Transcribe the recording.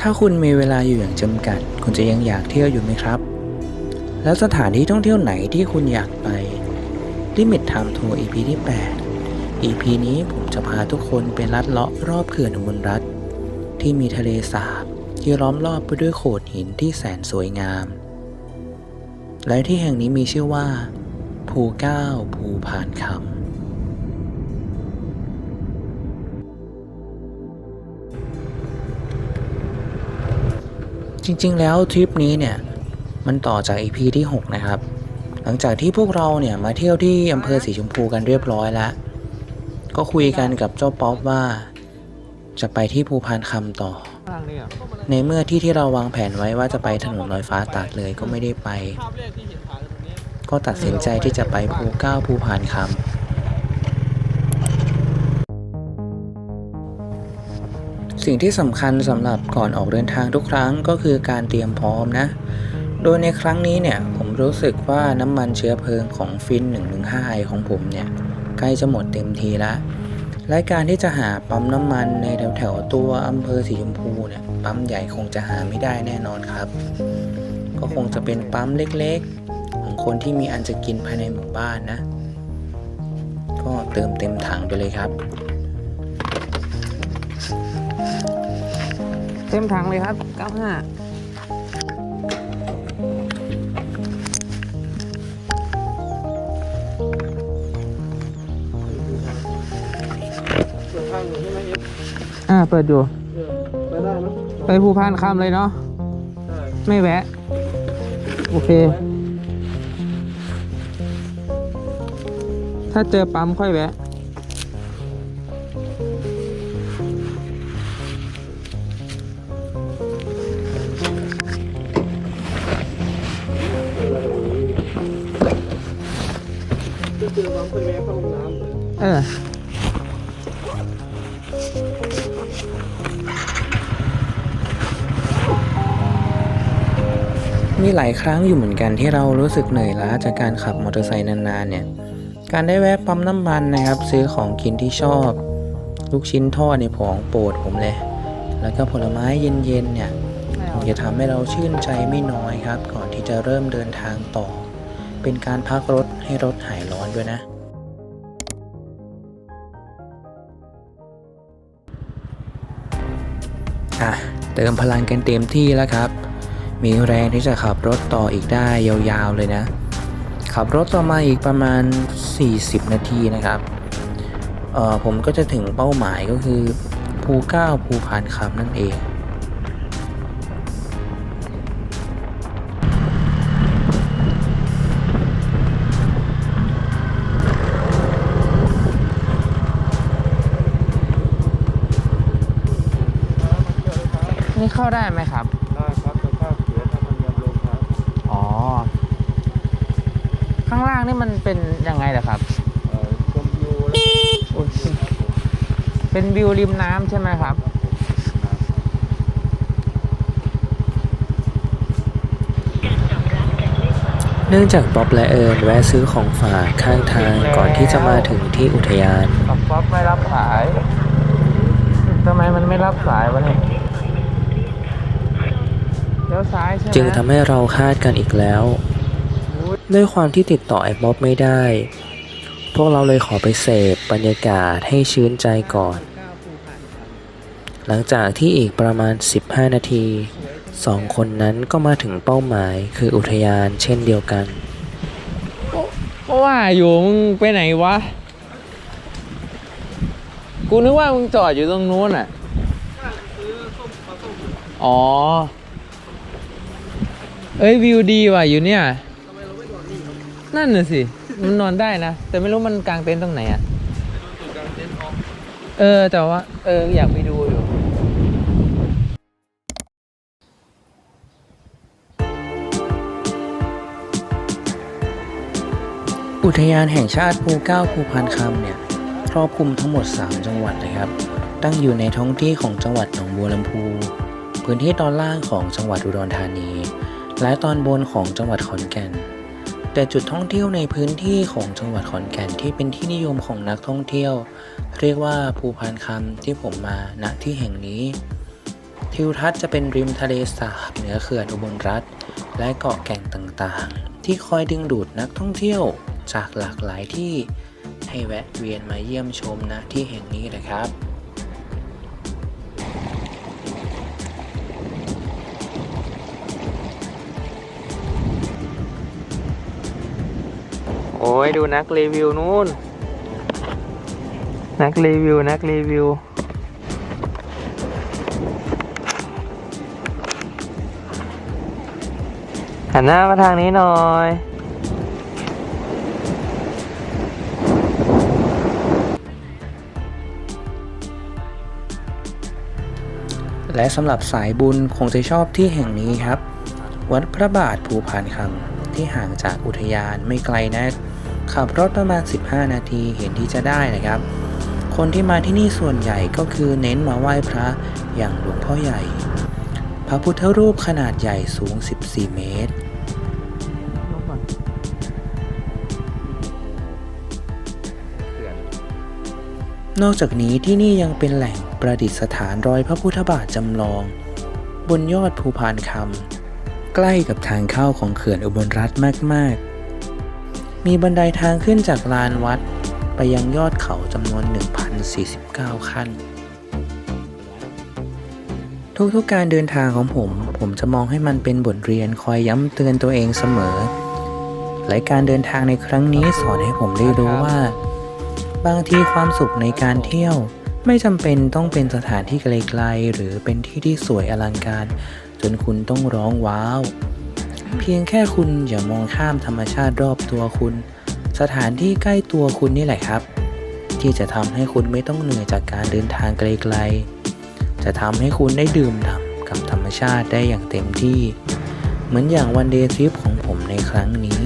ถ้าคุณมีเวลาอยู่อย่างจำกัด คุณจะยังอยากเที่ยวอยู่ไหมครับ แล้วสถานที่ท่องเที่ยวไหนที่คุณอยากไป Limit Time Tour EP ที่ 8 EP นี้ผมจะพาทุกคนไปลัดเลาะรอบเขื่อนอุบลรัฐ ที่มีทะเลสาบที่ล้อมรอบไปด้วยโขดหินที่แสนสวยงาม และที่แห่งนี้มีชื่อว่า ภูเก้าภูพานคำ จริงๆ แล้วทริปนี้เนี่ยมันต่อจาก EP ที่ 6 นะครับ หลังจากที่พวกเราเนี่ยมาเที่ยวที่อำเภอสีชมพูกันเรียบร้อยแล้ว ก็คุยกันกับเจ้าป๊อปว่า จะไปที่ภูพานคำต่อ ในเมื่อที่ที่เราวางแผนไว้ว่าจะไปถนนลอยฟ้าตาดเลยก็ไม่ได้ไป ก็ตัดสินใจที่จะไปภูเก้าภูพานคำ สิ่งที่สำคัญสำหรับก่อนออกเดินทางทุกครั้งก็คือการเตรียมพร้อมนะ โดยในครั้งนี้เนี่ยผมรู้สึกว่าน้ำมันเชื้อเพลิงของฟิน 115i ของผมเนี่ยใกล้จะหมดเต็มทีล้วและการที่จะหาปั๊มน้ำมันในแถวแถวตัวอำเภอสีชมพูเนี่ยปั๊มใหญ่คงจะหาไม่ได้แน่นอนครับ ก็คงจะเป็นปั๊มเล็กๆ ของคนที่มีอันจะกินภายในหมู่บ้านนะ ก็เติมเต็มถังไปเลยครับ เต็มถังเลยครับ 95เปิดทางอยู่ใช่ไหมเอฟอ่า เปิดอยู่ ไปได้ไหมไปภูพานคำเลยเนาะได้ไม่แวะ โอเค ถ้าเจอปั๊มค่อยแวะ จะเจอปั๊มไปแวะเข้าห้องน้ำเลยเออ มีหลายครั้งอยู่เหมือนกันที่เรารู้สึกเหนื่อยล้าจากการขับมอเตอร์ไซค์นานๆเนี่ย การได้แวะปั๊มน้ำมันนะครับ ซื้อของกินที่ชอบ ลูกชิ้นทอดในของโปรดผมเลย แล้วก็ผลไม้เย็นๆเนี่ยคงจะทำให้เราชื่นใจไม่น้อยครับ ก่อนที่จะเริ่มเดินทางต่อ เป็นการพักรถให้รถหายร้อนด้วยนะ อะ เติมพลังกันเต็มที่แล้วครับ มีแรงที่จะขับรถต่ออีกได้ยาวๆเลยนะ ขับรถต่อมาอีกประมาณ 40 นาทีนะครับเอ่อผมก็จะถึงเป้าหมายก็คือภูเก้าภูพานคำนั่นเอง นี่เข้าได้ไหมครับ ได้ครับแต่ค่าเสียค่าธรรมเนียมลงครับ อ๋อ ข้างล่างนี่มันเป็นยังไงล่ะครับ เอ่อชมวิวแล้วอุ๊ยเป็นวิวริมน้ำใช่ไหมครับเนื่องจากป๊อปและเอิญแวะซื้อของฝากข้างทางก่อนที่จะมาถึงที่อุทยานกับป๊อปไม่รับสาย ทำไมมันไม่รับสายวะเนี่ยเลี้ยวซ้ายใช่ไหม จึงทำให้เราคาดกันอีกแล้ว ด้วยความที่ติดต่อไอ้บ๊อบไม่ได้ พวกเราเลยขอไปเสพบรรยากาศให้ชื้นใจก่อน หลังจากที่อีกประมาณ 15 นาทีสองคนนั้นก็มาถึงเป้าหมายคืออุทยานเช่นเดียวกันก็ว่าอยู่มึงไปไหนวะ กูนึกว่ามึงจอดอยู่ตรงนู้นอะอ๋อ เอ้ยวิวดีว่ะอยู่เนี่ยนั่นน่ะสิ มันนอนได้นะ แต่ไม่รู้มันกลางเต็นท์ตรงไหนอะเออ แต่ว่า เออ อยากไปดูอยู่อุทยานแห่งชาติภูเก้าภูพานคำเนี่ยครอบคลุมทั้งหมด 3 จังหวัดเลยครับ ตั้งอยู่ในท้องที่ของจังหวัดหนองบัวลำพู พื้นที่ตอนล่างของจังหวัดอุดรธานี และตอนบนของจังหวัดขอนแก่น แต่จุดท่องเที่ยวในพื้นที่ของจังหวัดขอนแก่นที่เป็นที่นิยมของนักท่องเที่ยว เรียกว่าภูพานคำที่ผมมาณที่แห่งนี้ ทิวทัศน์จะเป็นริมทะเลสาบเหนือเขื่อนอุบลรัฐ และเกาะแก่งต่างๆ ที่คอยดึงดูดนักท่องเที่ยวจากหลากหลายที่ให้แวะเวียนมาเยี่ยมชมณที่แห่งนี้นะครับ โอ้ยดูนักรีวิวนู่น นักรีวิว นักรีวิว หันหน้ามาทางนี้หน่อยและสำหรับสายบุญคงจะชอบที่แห่งนี้ครับ วัดพระบาทภูพานคำที่ห่างจากอุทยานไม่ไกลนะ ขับรถประมาณ 15 นาทีเห็นที่จะได้นะครับ คนที่มาที่นี่ส่วนใหญ่ก็คือเน้นมาไหว้พระอย่างหลวงพ่อใหญ่ พระพุทธรูปขนาดใหญ่สูง 14 เมตรนอกจากนี้ที่นี่ยังเป็นแหล่งประดิษฐานรอยพระพุทธบาทจำลอง บนยอดภูพานคำใกล้กับทางเข้าของเขื่อนอุบลรัฐมาก ๆ มีบันไดทางขึ้นจากลานวัด ไปยังยอดเขาจำนวน 1,049 ขั้น ทุกๆการเดินทางของผม ผมจะมองให้มันเป็นบทเรียนคอยย้ำเตือนตัวเองเสมอ และการเดินทางในครั้งนี้สอนให้ผมได้รู้ว่า บางทีความสุขในการเที่ยว ไม่จำเป็นต้องเป็นสถานที่ไกลๆหรือเป็นที่ที่สวยอลังการ จนคุณต้องร้องว้าว เพียงแค่คุณอย่ามองข้ามธรรมชาติรอบตัวคุณ สถานที่ใกล้ตัวคุณนี่แหละครับ ที่จะทำให้คุณไม่ต้องเหนื่อยจากการเดินทางไกลๆ จะทำให้คุณได้ดื่มด่ำกับธรรมชาติได้อย่างเต็มที่ เหมือนอย่างวันเดย์ทริปของผมในครั้งนี้